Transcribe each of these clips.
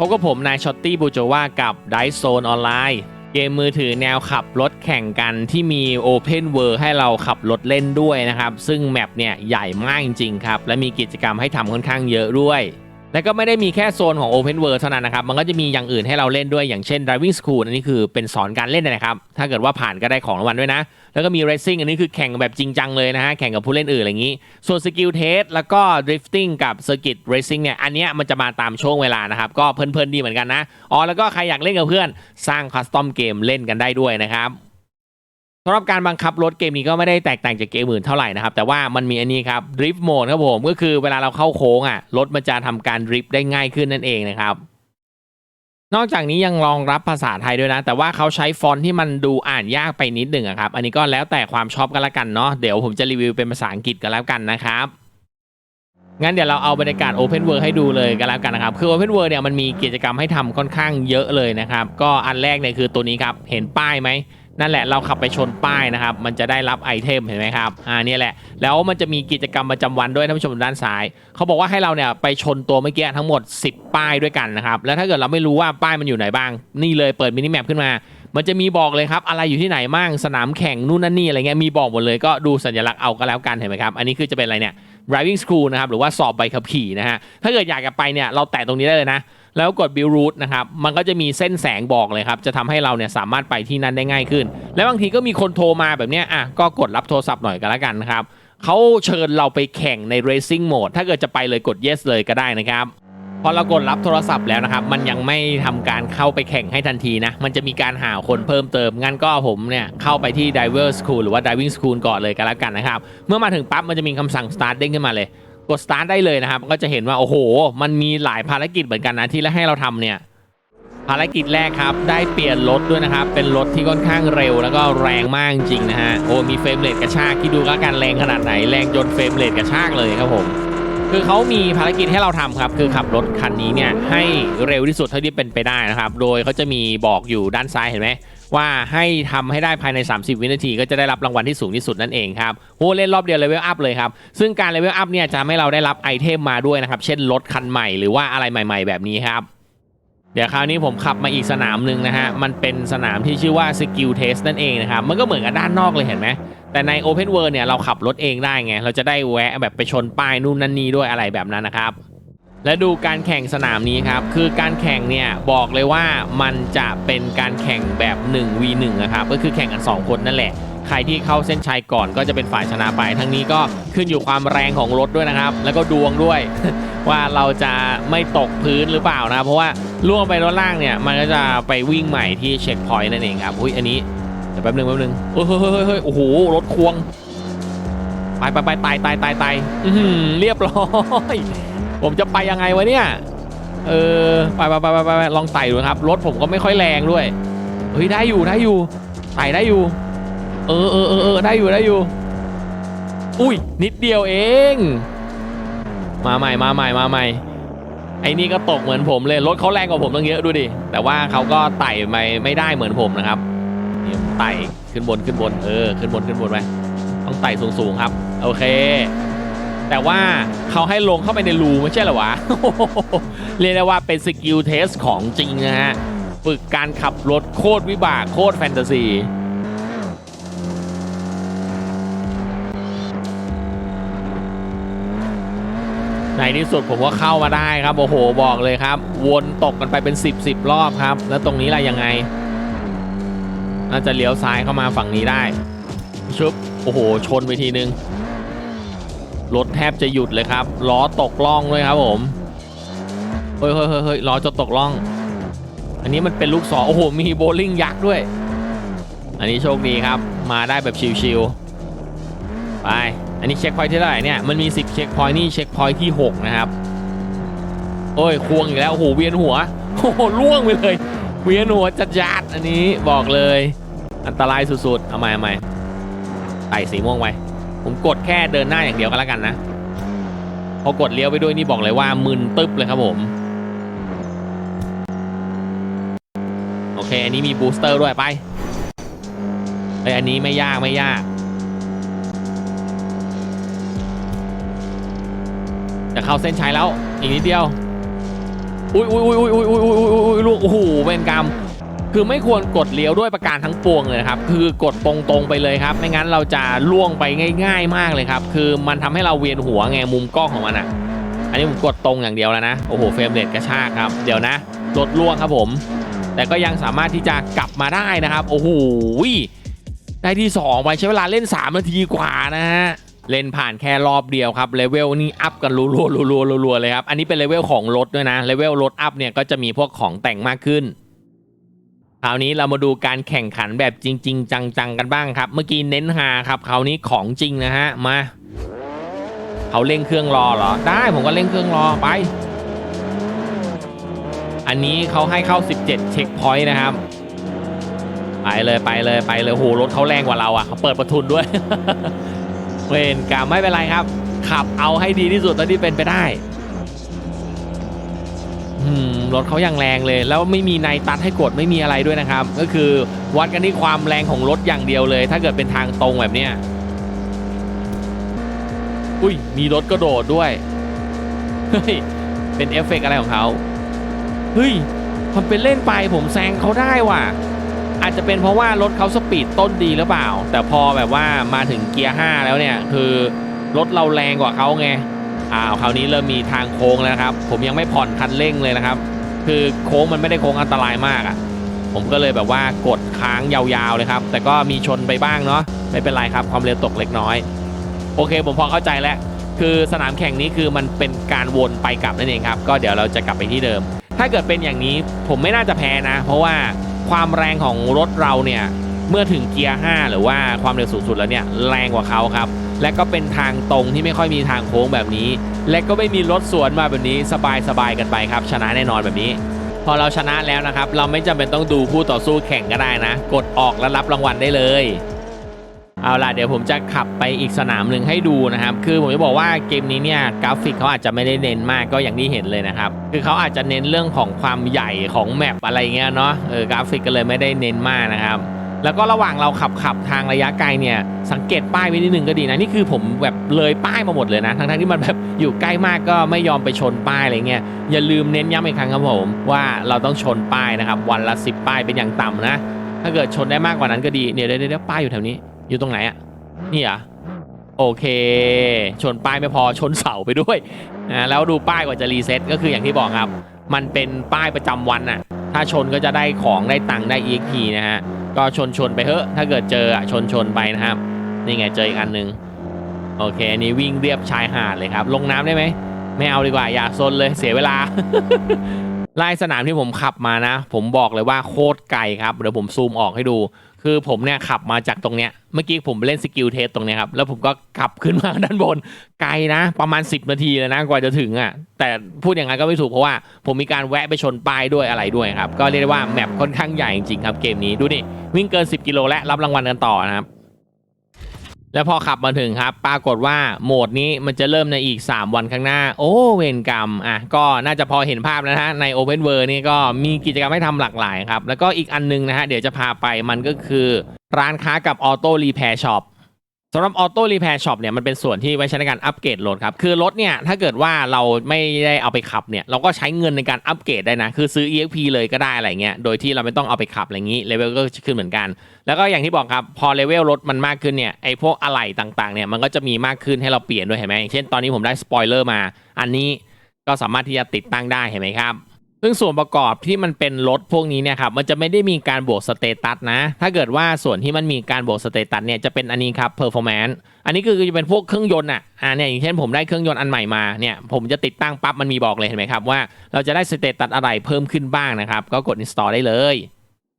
พบกับผมนายช็อตตี้บูโจวากับไดโซนออนไลน์ เกมมือถือแนวขับรถแข่งกันที่มี Open World ให้เราขับรถเล่นด้วยนะครับ ซึ่งแมปเนี่ยใหญ่มากจริงๆครับ และมีกิจกรรมให้ทำค่อนข้างเยอะด้วย และก็ไม่ได้มีแค่โซนของ Open World เท่านั้นนะครับ มันก็จะมีอย่างอื่นให้เราเล่นด้วยอย่างเช่น Driving School อันนี้คือเป็นสอนการเล่นนะครับ ถ้าเกิดว่าผ่านก็ได้ของรางวัลด้วยนะ แล้วก็มี Racing อันนี้คือแข่งแบบจริงจังเลยนะฮะ แข่งกับผู้เล่นอื่นอะไรอย่างนี้ ส่วน Skill Test แล้วก็ Drifting กับ Circuit Racing เนี่ย อันเนี้ยมันจะมาตามช่วงเวลานะครับ ก็เพลินๆดีเหมือนกันนะ อ๋อ แล้วก็ใครอยากเล่นกับเพื่อน สร้างคัสตอมเกมเล่นกันได้ด้วยนะครับ สำหรับการบังคับรถเกมนี้ก็ไม่ได้แตกต่างจากเกมอื่นเท่าไหร่นะครับ แต่ว่ามันมีอันนี้ครับ Drift Mode ครับผมก็คือเวลาเราเข้าโค้งอะรถมันจะทำการดริฟต์ได้ง่ายขึ้นนั่นเองนะครับนอกจากนี้ยังรองรับภาษาไทยด้วยนะ แต่ว่าเขาใช้ฟอนต์ที่มันดูอ่านยากไปนิดหนึ่งครับ อันนี้ก็แล้วแต่ความชอบกันละกันเนาะเดี๋ยวผมจะรีวิวเป็นภาษาอังกฤษกันแล้วกันนะครับงั้นเดี๋ยวเราเอาบรรยากาศ Open World ให้ดูเลยกันแล้วกันนะครับ คือ Open World เนี่ยมันมีกิจกรรมให้ทำค่อนข้างเยอะเลยนะครับ ก็อันแรกเนี่ยคือตัวนี้ครับ เห็นป้ายไหม นั่นแหละเราขับไปชนป้ายนะครับ มันจะได้รับไอเทมเห็นไหมครับอ่านี่แหละ แล้วมันจะมีกิจกรรมประจำวันด้วยท่านผู้ชมด้านซ้ายเขาบอกว่าให้เราเนี่ยไปชนตัวเมื่อกี้ทั้งหมด 10 ป้ายด้วยกันนะครับแล้วถ้าเกิดเราไม่รู้ว่าป้ายมันอยู่ไหนบ้าง นี่เลยเปิดมินิแมปขึ้นมา มันจะมีบอกเลยครับอะไรอยู่ที่ไหนบ้างสนามแข่งนู่นนั่นนี่อะไรเงี้ยมีบอกหมดเลยก็ดูสัญลักษณ์เอาก็แล้วกันเห็นไหมครับอันนี้คือจะเป็นอะไรเนี่ย driving school นะครับหรือว่าสอบใบขับขี่นะฮะถ้าเกิดอยากจะไปเนี่ยเราแตะตรงนี้ได้เลยนะ แล้วกด build route นะครับ มันก็จะมีเส้นแสงบอกเลยครับ จะทำให้เราเนี่ยสามารถไปที่นั่นได้ง่ายขึ้น และบางทีก็มีคนโทรมาแบบเนี้ยอะก็กดรับโทรศัพท์หน่อยก็แล้วกันนะครับเขาเชิญเราไปแข่งใน racing mode ถ้าเกิดจะไปเลยกด yes เลยก็ได้นะครับพอเรากดรับโทรศัพท์แล้วนะครับ มันยังไม่ทำการเข้าไปแข่งให้ทันทีนะ มันจะมีการหาคนเพิ่มเติม งั้นก็ผมเนี่ยเข้าไปที่ diver school หรือว่า diving school ก่อนเลยก็แล้วกันนะครับ เมื่อมาถึงปั๊บมันจะมีคำสั่ง start เด้งขึ้นมาเลย กด start ได้เลยนะครับก็จะเห็นว่าโอ้โห มันมีหลายภารกิจเหมือนกันนะที่ให้เราทำเนี่ยภารกิจแรกครับ ได้เปลี่ยนรถด้วยนะครับ เป็นรถที่ค่อนข้างเร็วแล้วก็แรงมากจริงนะฮะโอ้มีเฟรมเรทกระชากที่ดูแล้วกันแรงขนาดไหนแรงจนเฟรมเรทกระชากเลยครับผมคือเขามีภารกิจให้เราทำครับ คือขับรถคันนี้เนี่ยให้เร็วที่สุดเท่าที่เป็นไปได้นะครับ โดยเขาจะมีบอกอยู่ด้านซ้ายเห็นไหม ว่าให้ทำให้ได้ภายใน 30 วินาทีก็จะได้รับรางวัลที่สูงที่สุดนั่นเองครับโอ้เล่นรอบเดียวเลเวลอัพเลยครับ ซึ่งการเลเวลอัพเนี่ยจะให้เราได้รับไอเทมมาด้วยนะครับ เช่นรถคันใหม่หรือว่าอะไรใหม่ ๆ แบบนี้ครับ เดี๋ยวคราวนี้ผมขับมาอีกสนามหนึ่งนะฮะ มันเป็นสนามที่ชื่อว่า Skill Test นั่นเองนะครับ มันก็เหมือนกับด้านนอกเลยเห็นไหมแต่ใน Open World เนี่ยเราขับรถเองได้ไง เราจะได้แวะแบบไปชนป้ายนู่นนั่นนี่ด้วยอะไรแบบนั้นนะครับ และดูการแข่งสนามนี้ครับ คือการแข่งเนี่ยบอกเลยว่ามันจะเป็นการแข่งแบบ 1v1 นะครับ ก็คือแข่งกัน 2 คนนั่นแหละ ใครที่เข้าเส้นชัยก่อนก็จะเป็นฝ่ายชนะไป ทั้งนี้ก็ขึ้นอยู่ความแรงของรถด้วยนะครับ แล้วก็ดวงด้วย ว่าเราจะไม่ตกพื้นหรือเปล่านะ เพราะว่าล่วงไปรถล่างเนี่ย มันก็จะไปวิ่งใหม่ที่เช็คพอยต์นั่นเองครับ อุ้ยอันนี้เดี๋ยวแป๊บนึงแป๊บนึงเฮ้ยเฮ้ยเฮ้ยโอ้โห รถควง ไปไปไปตายตายตายตายเรียบร้อย ผมจะไปยังไงวะเนี่ย เออไปไปไปไปไปลองไต่ดูครับ รถผมก็ไม่ค่อยแรงด้วย เฮ้ยได้อยู่ได้อยู่ไต่ได้อยู่ เออเออเออเออได้อยู่ได้อยู่ อุ้ยนิดเดียวเอง มาใหม่มาใหม่มาใหม่ ไอ้นี่ก็ตกเหมือนผมเลย รถเขาแรงกว่าผมตั้งเยอะดูดิ แต่ว่าเขาก็ไต่ไม่ไม่ได้เหมือนผมนะครับนี่ไต่ขึ้นบนขึ้นบน เออ ขึ้นบนขึ้นบนไป ต้องไต่สูงๆครับ โอเค แต่ว่าเขาให้ลงเข้าไปในรูไม่ใช่เหรอวะ เรียกได้ว่าเป็นสกิลเทสของจริงนะฮะ ฝึกการขับรถโคตรวิบากโคตรแฟนตาซีในที่สุดผมก็เข้ามาได้ครับ โอ้โหบอกเลยครับ วนตกกันไปเป็น 10 10รอบครับ แล้วตรงนี้ล่ะยังไง น่าจะเลี้ยวซ้ายเข้ามาฝั่งนี้ได้ชุบโอ้โห ชนไปทีนึง รถแทบจะหยุดเลยครับล้อตกล่องเลยครับผมเฮ้ยเฮ้ยเฮ้ยเฮ้ยล้อจะตกล่อง อันนี้มันเป็นลูกศรโอ้โหมีโบลิ่งยักษ์ด้วย อันนี้โชคดีครับ มาได้แบบชิวๆไปอันนี้เช็คพอยท์ที่เท่าไหร่เนี่ยมันมี 10 เช็คพอยท์นี่เช็คพอยท์ที่ 6 นะครับโอ้ยควงอีกแล้วโอ้โหเวียนหัวโอ้โหล่วงไปเลย เวียนหัวจัดจัดอันนี้บอกเลย อันตรายสุดๆเอาใหม่เอาใหม่ไต่สีม่วงไว้ ผมกดแค่เดินหน้าอย่างเดียวก็แล้วกันนะ พอกดเลี้ยวไปด้วยนี่บอกเลยว่ามึนตึ๊บเลยครับผม โอเค อันนี้มีบูสเตอร์ด้วยไปไออันนี้ไม่ยากไม่ยาก จะเข้าเส้นชัยแล้ว อีกนิดเดียว อุ้ยอุ้ยอุ้ยอุ้ยอุ้ยอุ้ยอุ้ยลูกโอ้โหเป็นกรรม คือไม่ควรกดเลี้ยวด้วยประการทั้งปวงเลยนะครับ คือกดตรงๆไปเลยครับ ไม่งั้นเราจะล่วงไปง่าย ๆ มากเลยครับ คือมันทำให้เราเวียนหัวไงมุมกล้องของมันอะ อันนี้ผมกดตรงอย่างเดียวแล้วนะ โอ้โหเฟรมเรทกระชากครับ เดี๋ยวนะรถล่วงครับผม แต่ก็ยังสามารถที่จะกลับมาได้นะครับ โอ้โหได้ที่ 2 ไปใช้เวลาเล่น 3 นาทีกว่านะฮะเล่นผ่านแค่รอบเดียวครับเลเวลนี่อัพกันรัวๆรัวๆรัวๆเลยครับอันนี้เป็นเลเวลของรถด้วยนะเลเวลรถอัพเนี่ยก็จะมีพวกของแต่งมากขึ้น คราวนี้เรามาดูการแข่งขันแบบจริง ๆ จังๆกันบ้างครับ เมื่อกี้เน้นฮาครับคราวนี้ของจริงนะฮะมาเขาเร่งเครื่องรอเหรอ ได้ผมก็เร่งเครื่องรอไป อันนี้เขาให้เข้า 17 เช็คพอยต์นะครับ ไปเลยไปเลยไปเลยโหรถเขาแรงกว่าเราอะเขาเปิดประทุนด้วย เวรกรรมไม่เป็นไรครับ ขับเอาให้ดีที่สุดเท่าที่เป็นไปได้ อืม รถเขายังแรงเลย แล้วไม่มีในตัดให้กดไม่มีอะไรด้วยนะครับ ก็คือวัดกันที่ความแรงของรถอย่างเดียวเลย ถ้าเกิดเป็นทางตรงแบบเนี้ยอุ้ยมีรถกระโดดด้วยเฮ้ยเป็นเอฟเฟกต์อะไรของเขาเฮ้ยทำเป็นเล่นไปผมแซงเขาได้ว่ะ อาจจะเป็นเพราะว่ารถเขาสปีดต้นดีหรือเปล่า แต่พอแบบว่ามาถึงเกียร์5แล้วเนี่ย คือรถเราแรงกว่าเขาไงอ้าวคราวนี้เริ่มมีทางโค้งแล้วครับ ผมยังไม่ผ่อนคันเร่งเลยนะครับ คือโค้งมันไม่ได้โค้งอันตรายมากอะ่ะ ผมก็เลยแบบว่ากดค้างยาวๆเลยครับ แต่ก็มีชนไปบ้างเนาะไม่เป็นไรครับความเร็วตกเล็กน้อย โอเค ผมพอเข้าใจแล้ว คือสนามแข่งนี้คือมันเป็นการวนไปกลับนั่นเองครับก็เดี๋ยวเราจะกลับไปที่เดิม ถ้าเกิดเป็นอย่างนี้ผมไม่น่าจะแพ้นะ เพราะว่าความแรงของรถเราเนี่ยเมื่อถึงเกียร์5หรือว่าความเร็วสูงสุดแล้วเนี่ยแรงกว่าเขาครับ และก็เป็นทางตรงที่ไม่ค่อยมีทางโค้งแบบนี้ และก็ไม่มีรถสวนมาแบบนี้สบายสบายๆกันไปครับ ชนะแน่นอนแบบนี้ พอเราชนะแล้วนะครับ เราไม่จำเป็นต้องดูผู้ต่อสู้แข่งก็ได้นะ กดออกแล้วรับรางวัลได้เลยเอาล่ะเดี๋ยวผมจะขับไปอีกสนามหนึ่งให้ดูนะครับ คือผมจะบอกว่าเกมนี้เนี่ยกราฟิกเขาอาจจะไม่ได้เน้นมากก็อย่างที่เห็นเลยนะครับ คือเขาอาจจะเน้นเรื่องของความใหญ่ของแมปอะไรเงี้ยเนาะเออกราฟิกก็เลยไม่ได้เน้นมากนะครับ แล้วก็ระหว่างเราขับขับทางระยะไกลเนี่ยสังเกตป้ายไว้นิดนึงก็ดีนะนี่คือผมแบบเลยป้ายมาหมดเลยนะทั้งๆที่มันแบบอยู่ใกล้มากก็ไม่ยอมไปชนป้ายอะไรเงี้ยอย่าลืมเน้นย้ำอีกครั้งครับผมว่าเราต้องชนป้ายนะครับวันละ 10 ป้ายเป็นอย่างต่ำนะ ถ้าเกิดชนได้มากกว่านั้นก็ดีเนี่ยเดี๋ยวเดี๋ยวป้ายอยู่แถวนี้ อยู่ตรงไหนอะนี่อะโอเค ชนป้ายไม่พอชนเสาไปด้วยนะแล้วดูป้ายกว่าจะรีเซ็ตก็คืออย่างที่บอกครับ มันเป็นป้ายประจำวันน่ะถ้าชนก็จะได้ของได้ตังค์ได้ EXP นะฮะ ก็ชนชนไปเถอะ ถ้าเกิดเจออะชนชนไปนะครับ นี่ไงเจออีกอันหนึ่งโอเคอันนี้วิ่งเรียบชายหาดเลยครับ ลงน้ำได้ไหม ไม่เอาดีกว่า อย่าซนเลยเสียเวลาลายสนามที่ผมขับมานะ ผมบอกเลยว่าโคตรไกลครับ เดี๋ยวผมซูมออกให้ดู คือผมเนี่ยขับมาจากตรงเนี้ยเมื่อกี้ผมเล่นสกิลเทสตรงเนี้ยครับแล้วผมก็ขับขึ้นมาด้านบนไกลนะ ประมาณ 10 นาทีเลยนะกว่าจะถึงอะแต่พูดอย่างนั้นก็ไม่ถูกเพราะว่า ผมมีการแวะไปชนป้ายด้วยอะไรด้วยครับก็เรียกได้ว่าแมปค่อนข้างใหญ่จริงๆครับเกมนี้ดูนี่วิ่งเกิน 10 กิโลและรับรางวัลกันต่อนะครับ แล้วพอขับมาถึงครับ ปรากฏว่าโหมดนี้มันจะเริ่มในอีก 3 วันข้างหน้า โอ้เวรกรรมอะก็น่าจะพอเห็นภาพแล้วนะฮะใน Open World นี่ก็มีกิจกรรมให้ทำหลากหลายครับ แล้วก็อีกอันนึงนะฮะ เดี๋ยวจะพาไปมันก็คือ ร้านค้ากับออโต้รีแพร์ช็อป สำหรับ Auto Repair Shop เนี่ยมันเป็นส่วนที่ไว้ใช้ในการอัปเกรดรถครับ คือรถเนี่ยถ้าเกิดว่าเราไม่ได้เอาไปขับเนี่ยเราก็ใช้เงินในการอัปเกรดได้นะ คือซื้อ EXP เลยก็ได้อะไรเงี้ยโดยที่เราไม่ต้องเอาไปขับอะไรอย่างนี้เลเวลก็จะขึ้นเหมือนกัน แล้วก็อย่างที่บอกครับพอเลเวลรถมันมากขึ้นเนี่ยไอพวกอะไหล่ต่างๆเนี่ยมันก็จะมีมากขึ้นให้เราเปลี่ยนด้วยเห็นไหมเช่นตอนนี้ผมได้สปอยเลอร์มา อันนี้ก็สามารถที่จะติดตั้งได้เห็นไหมครับ ซึ่งส่วนประกอบที่มันเป็นรถพวกนี้เนี่ยครับมันจะไม่ได้มีการบวกสเตตัสนะ ถ้าเกิดว่าส่วนที่มันมีการบวกสเตตัสเนี่ยจะเป็นอันนี้ครับ performance อันนี้คือจะเป็นพวกเครื่องยนต์อะอ่าเนี่ยอย่างเช่นผมได้เครื่องยนต์อันใหม่มาเนี่ยผมจะติดตั้งปั๊บมันมีบอกเลยเห็นไหมครับว่าเราจะได้สเตตัสอะไรเพิ่มขึ้นบ้างนะครับ ก็กด install ได้เลย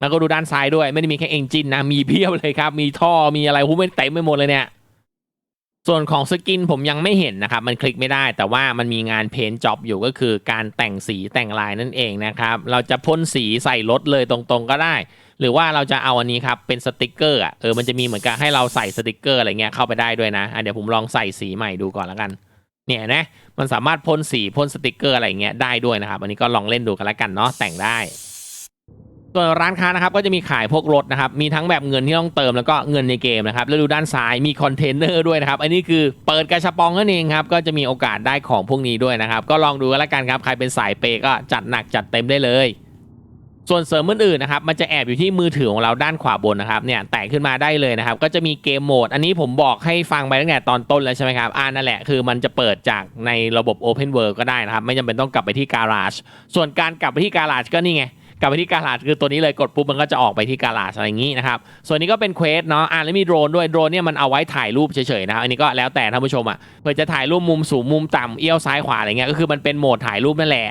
แล้วก็ดูด้านซ้ายด้วยไม่ได้มีแค่เอนจินนะมีเพียบเลยครับมีท่อมีอะไรหุ้มเป็นเต็มไปหมดเลยเนี่ย ส่วนของสกินผมยังไม่เห็นนะครับ มันคลิกไม่ได้แต่ว่ามันมีงานเพนจ็อบอยู่ก็คือการแต่งสีแต่งลายนั่นเองนะครับ เราจะพ่นสีใส่รถเลยตรงๆก็ได้ หรือว่าเราจะเอาอันนี้ครับ เป็นสติกเกอร์อะเออมันจะมีเหมือนกับให้เราใส่สติกเกอร์อะไรเงี้ยเข้าไปได้ด้วยนะอะเดี๋ยวผมลองใส่สีใหม่ดูก่อนแล้วกัน เนี่ยนะมันสามารถพ่นสีพ่นสติกเกอร์อะไรเงี้ยได้ด้วยนะครับ อันนี้ก็ลองเล่นดูกันแล้วกันเนาะแต่งได้ ส่วนร้านค้านะครับก็จะมีขายพวกรถนะครับมีทั้งแบบเงินที่ต้องเติมแล้วก็เงินในเกมนะครับแล้วดูด้านซ้ายมีคอนเทนเนอร์ด้วยนะครับอันนี้คือเปิดกระชับปองนั่นเองครับก็จะมีโอกาสได้ของพวกนี้ด้วยนะครับก็ลองดูกันล้วกันครับใครเป็นสายเปก็จัดหนักจัดเต็มได้เลยส่วนเสริมอื่นๆนะครับมันจะแอบอยู่ที่มือถือของเราด้านขวาบนนะครับเนี่ยแตะขึ้นมาได้เลยนะครับก็จะมีเกมโหมด อันนี้ผมบอกให้ฟังไปตั้งแต่ตอนต้นแล้วใช่ไหมครับอ่านั่นแหละคือมันจะเปิดจากในระบบ Open World ก็ได้นะครับ ไม่จำเป็นต้องกลับไปที่ Garage ส่วนการกลับไปที่ Garage ก็นี่ไง กลับไปที่ Garage คือตัวนี้เลยกดปุ๊บมันก็จะออกไปที่ Garage อะไรอย่างนี้นะครับส่วนนี้ก็เป็นเควสเนาะอ่าแล้วมีโดรนด้วยโดรนเนี่ยมันเอาไว้ถ่ายรูปเฉยๆนะครับอันนี้ก็แล้วแต่ท่านผู้ชมอะเพื่อจะถ่ายรูปมุมสูงมุมต่ำเอี้ยวซ้ายขวาอะไรเงี้ยก็คือมันเป็นโหมดถ่ายรูปนั่นแหละ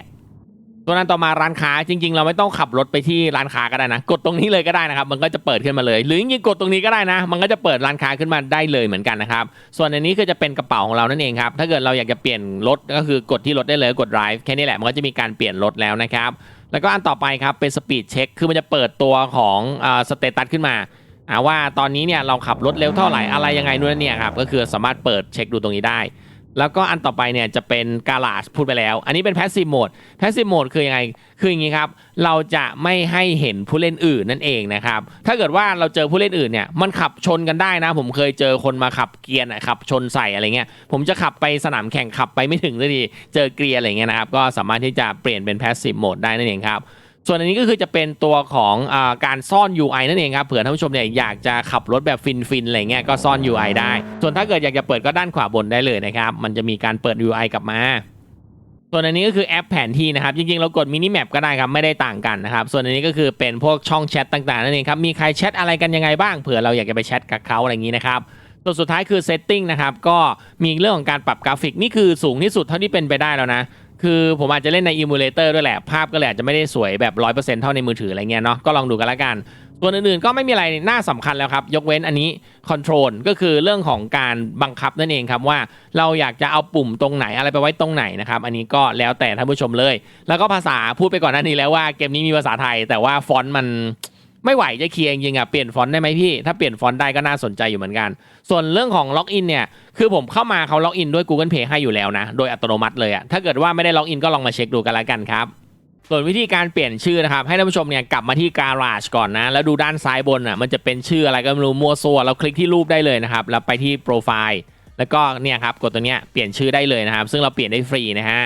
ตัวนั้นต่อมาร้านค้าจริง ๆ เราไม่ต้องขับรถไปที่ร้านค้าก็ได้นะ กดตรงนี้เลยก็ได้นะครับ มันก็จะเปิดขึ้นมาเลย หรือจริงๆกดตรงนี้ก็ได้นะ มันก็จะเปิดร้านค้าขึ้นมาได้เลยเหมือนกันนะครับ ส่วนอันนี้คือจะเป็นกระเป๋าของเรานั่นเองครับถ้าเกิดเราอยากจะเปลี่ยนรถก็คือกดที่รถได้เลยกด drive แค่นี้แหละมันก็จะมีการเปลี่ยนรถแล้วนะครับ แล้วก็อันต่อไปครับเป็นสปีดเช็คคือมันจะเปิดตัวของสเตตัสขึ้นมาว่าตอนนี้เนี่ยเราขับรถเร็วเท่าไหร่อะไรยังไงนู่นนี่ครับก็คือสามารถเปิดเช็คดูตรงนี้ได้ แล้วก็อันต่อไปเนี่ยจะเป็นการา e พูดไปแล้ว อันนี้เป็น passive mode passive mode คือยังไง คืออย่างนี้ครับ เราจะไม่ให้เห็นผู้เล่นอื่นนั่นเองนะครับ ถ้าเกิดว่าเราเจอผู้เล่นอื่นเนี่ย มันขับชนกันได้นะ ผมเคยเจอคนมาขับเกียร์อะขับชนใส่อะไรเงี้ย ผมจะขับไปสนามแข่งขับไปไม่ถึงสักที เจอเกียร์อะไรเงี้ยนะครับ ก็สามารถที่จะเปลี่ยนเป็น passive mode ได้นั่นเองครับ ส่วนอันนี้ก็คือจะเป็นตัวของอการซ่อน UI นั่นเองครับเผื่อท่านผู้ชมเนี่ยอยากจะขับรถแบบฟินๆอะไรเงี้ยก็ซ่อน UI ได้ ส่วนถ้าเกิดอยากจะเปิดก็ด้านขวาบนได้เลยนะครับมันจะมีการเปิด UI กลับมาส่วนอันนี้ก็คือแอปแผนที่นะครับ จริงๆ เรากดมินิแมปก็ได้ครับ ไม่ได้ต่างกันนะครับ ส่วนอันนี้ก็คือเป็นพวกช่องแชทต่างๆ นั่นเองครับ มีใครแชทอะไรกันยังไงบ้างเผื่อเราอยากจะไปแชทกับเขาอะไรอย่างนี้นะครับส่วนสุดท้ายคือ setting นะครับ ก็มีเรื่องของการปรับกราฟิก นี่คือสูงที่สุดเท่าที่เป็นไปได้แล้วนะ คือผมอาจจะเล่นใน emulator ด้วยแหละ ภาพก็เลยอาจจะไม่ได้สวยแบบ 100%เท่าในมือถืออะไรเงี้ยเนาะก็ลองดูกันละกัน ส่วนอื่นๆก็ไม่มีอะไรน่าสำคัญแล้วครับ ยกเว้นอันนี้ control ก็คือเรื่องของการบังคับนั่นเองครับว่าเราอยากจะเอาปุ่มตรงไหนอะไรไปไว้ตรงไหนนะครับ อันนี้ก็แล้วแต่ท่านผู้ชมเลย แล้วก็ภาษาพูดไปก่อนหน้านี้แล้วว่าเกมนี้มีภาษาไทย แต่ว่าฟอนต์มัน ไม่ไหวจะเคลียร์จริงๆอะเปลี่ยนฟอนต์ได้ไหมพี่ ถ้าเปลี่ยนฟอนต์ได้ก็น่าสนใจอยู่เหมือนกัน ส่วนเรื่องของล็อกอินเนี่ยคือผมเข้ามาเขาล็อกอินด้วย Google Pay ให้อยู่แล้วนะ โดยอัตโนมัติเลยอะถ้าเกิดว่าไม่ได้ล็อกอินก็ลองมาเช็คดูกันละกันครับส่วนวิธีการเปลี่ยนชื่อนะครับ ให้ท่านผู้ชมเนี่ยกลับมาที่ Garage ก่อนนะ แล้วดูด้านซ้ายบนอะมันจะเป็นชื่ออะไรก็ไม่รู้มัวซัวเราคลิกที่รูปได้เลยนะครับ แล้วไปที่โปรไฟล์แล้วก็เนี่ยครับกดตัวเนี้ยเปลี่ยนชื่อได้เลยนะครับ ซึ่งเราเปลี่ยนได้ฟรีนะฮะ